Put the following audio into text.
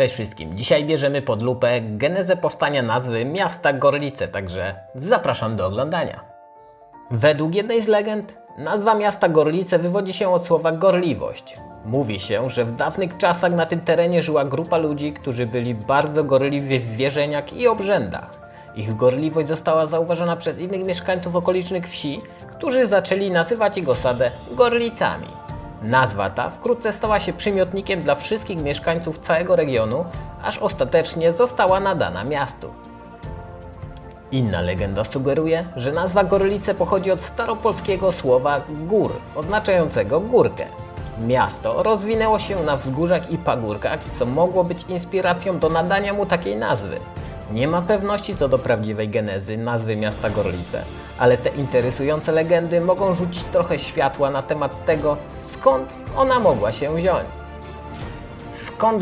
Cześć wszystkim. Dzisiaj bierzemy pod lupę genezę powstania nazwy miasta Gorlice, także zapraszam do oglądania. Według jednej z legend nazwa miasta Gorlice wywodzi się od słowa gorliwość. Mówi się, że w dawnych czasach na tym terenie żyła grupa ludzi, którzy byli bardzo gorliwi w wierzeniach i obrzędach. Ich gorliwość została zauważona przez innych mieszkańców okolicznych wsi, którzy zaczęli nazywać ich osadę Gorlicami. Nazwa ta wkrótce stała się przymiotnikiem dla wszystkich mieszkańców całego regionu, aż ostatecznie została nadana miastu. Inna legenda sugeruje, że nazwa Gorlice pochodzi od staropolskiego słowa gór, oznaczającego górkę. Miasto rozwinęło się na wzgórzach i pagórkach, co mogło być inspiracją do nadania mu takiej nazwy. Nie ma pewności co do prawdziwej genezy nazwy miasta Gorlice, ale te interesujące legendy mogą rzucić trochę światła na temat tego, skąd ona mogła się wziąć. Skąd